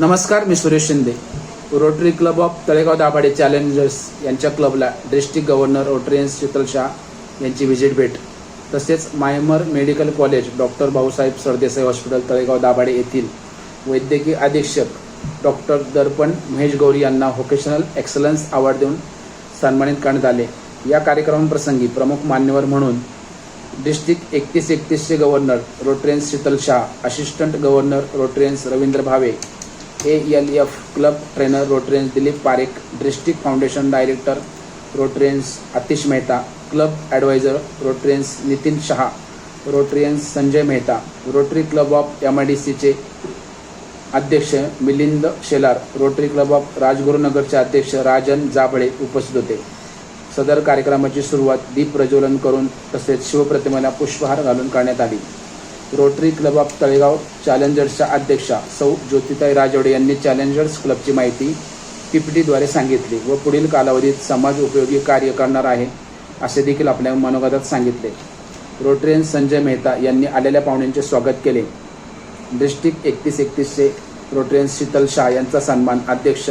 नमस्कार मी Suresh Shinde. Rotary Club of Talegaon Dabhade Challengers यांच्या क्लबला district governor rotarians Sheetal Shah यांची visit भेट. तसेच Mimer Medical College doctor Bhausaheb Sardesai Hospital Talegaon Dabhade येथील वैद्यकीय अधीक्षक डॉक्टर दर्पण महेश गौरी यांना व्होकेशनल एक्सलन्स अवॉर्ड देऊन सन्मानित करण्यात आले. या कार्यक्रमाप्रसंगी प्रमुख मान्यवर म्हणून डिस्ट्रिक्ट एकतीस एकतीसचे governor rotarians Sheetal Shah assistant governor rotarians Ravindra Bhave A L F club trainer rotarians Dilip Parekh district foundation director rotarians Atish Mehta club advisor rotarians Nitin Shaha rotarians Sanjay Mehta Rotary Club of M I D सीचे अध्यक्ष Milind Shelar Rotary Club of राजगुरुनगरचे अध्यक्ष राजन जाबळे उपस्थित होते. सदर कार्यक्रमाची सुरुवात दीप प्रज्वलन करून तसेच शिवप्रतिमेला पुष्पहार घालून करण्यात आली. रोटरी क्लब ऑफ तळेगाव चॅलेंजर्सच्या अध्यक्षा सौ ज्योतिताई राजवडे यांनी चॅलेंजर्स क्लबची माहिती पीपीटीद्वारे सांगितली व पुढील कालावधीत समाज उपयोगी कार्य करणार आहे असे देखील आपल्या मनोगतात सांगितले. रोटरियन संजय मेहता यांनी आलेल्या पाहुण्यांचे स्वागत केले. डिस्ट्रिक्ट एकतीस एकतीसचे रोटरियन्स शीतल शाह यांचा सन्मान अध्यक्ष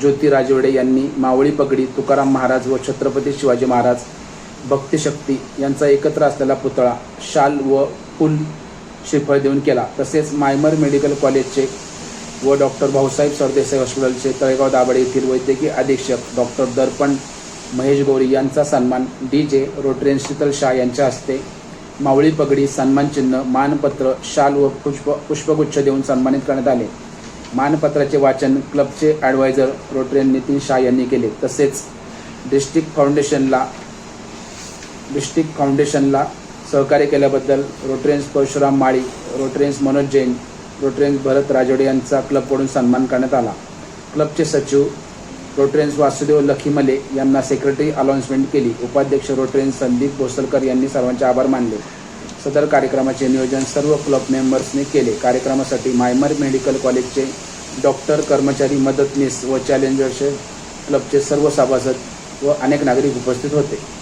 ज्योती राजवडे यांनी मावळी पगडी तुकाराम महाराज व छत्रपती शिवाजी महाराज भक्तिशक्ती यांचा एकत्र असलेला पुतळा शाल व फुल श्रीफळ देऊन केला. तसेच मायमर मेडिकल कॉलेजचे व डॉक्टर भाऊसाहेब सरदेसाई हॉस्पिटलचे तळेगाव दाभाडे येथील वैद्यकीय अधीक्षक डॉक्टर दर्पण महेश गौरी यांचा सन्मान D J Rotarian Sheetal Shah यांच्या हस्ते मावळी पगडी सन्मानचिन्ह मानपत्र शाल व पुष्प पुष्पगुच्छ देऊन सन्मानित करण्यात आले. मानपत्राचे वाचन क्लबचे ॲडवायझर रोटरियन नितीन शाह यांनी केले. तसेच डिस्ट्रिक्ट फाउंडेशनला डिस्ट्रिक्ट फाउंडेशनला सहकार्य केल्याबद्दल रोटरियन्स परशुराम माळी रोटरियन्स मनोज जैन रोटरियन्स भरत राजोडे यांचा क्लबकडून सन्मान करण्यात आला. क्लबचे सचिव रोटरियन्स वासुदेव लखीमले यांना सेक्रेटरी अनाउन्समेंट केली. उपाध्यक्ष रोटरियन्स संदीप भोसलकर यांनी सर्वांचे आभार मानले. सदर कार्यक्रमाचे नियोजन सर्व क्लब मेंबर्सने केले. कार्यक्रमासाठी मायमर मेडिकल कॉलेजचे डॉक्टर कर्मचारी मदतनीस व चॅलेंजर्सचे क्लबचे सर्व सभासद व अनेक नागरिक उपस्थित होते.